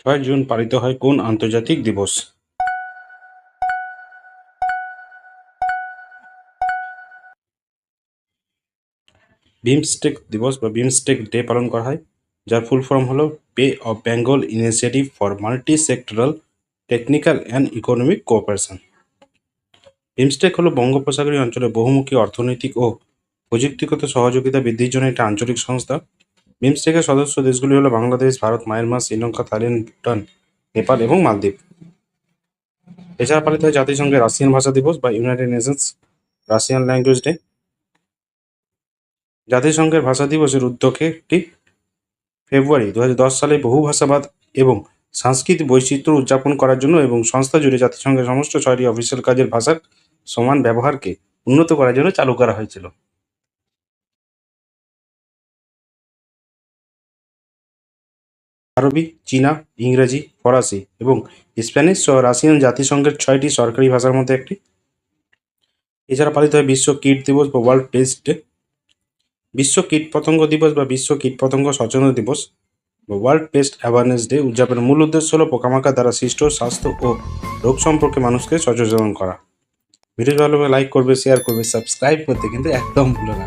ছয় জুন পালিত হয় কোন আন্তর্জাতিক দিবস? বিমস্টেক দিবস বা বিমস্টেক ডে পালন করা হয়, যার ফুল ফর্ম হলো Bay of Bengal initiative for multi sectoral technical and economic cooperation. BIMSTEC হলো বঙ্গোপসাগরীয় অঞ্চলে বহুমুখী অর্থনৈতিক ও প্রযুক্তিগত সহযোগিতা বৃদ্ধির জন্য একটি আঞ্চলিক সংস্থা। বিমস্টেকের সদস্য দেশগুলি হলো বাংলাদেশ, ভারত, মায়ানমার, শ্রীলঙ্কা, থাইল্যান্ড, ভুটান, নেপাল এবং মালদ্বীপ। এছাড়া পালিত হয় জাতিসংঘের রাশিয়ান ভাষা দিবস বা United Nations Russian language day. জাতিসংঘের ভাষা দিবসের উদ্যোগে একটি ফেব্রুয়ারি দু হাজার দশ সালে বহু ভাষাবাদ এবং সাংস্কৃতিক বৈচিত্র্য উদযাপন করার জন্য এবং সংস্থা জুড়ে জাতিসংঘের সমস্ত ছয়টি অফিসিয়াল কাজের ভাষার সমান ব্যবহারকে উন্নত করার জন্য চালু করা হয়েছিল। আরবি, চীনা, ইংরেজি, ফরাসি এবং স্প্যানিশ সহ রাশিয়ান জাতিসংঘের ছয়টি সরকারি ভাষার মধ্যে একটি। এছাড়া পালিত হয় বিশ্ব কীট দিবস বা ওয়ার্ল্ড পেস্ট ডে। বিশ্ব কীটপতঙ্গ দিবস বা বিশ্ব কীটপতঙ্গ সচেতন দিবস বা ওয়ার্ল্ড পেস্ট অ্যাওয়ারনেস ডে উদযাপনের মূল উদ্দেশ্য হল পোকামাকড় দ্বারা সৃষ্ট স্বাস্থ্য ও রোগ সম্পর্কে মানুষকে সচেতন করা। ভিডিও ভালো লাইক করবে শেয়ার করবে সাবস্ক্রাইব করতে কিন্তু একদম ভুলো না।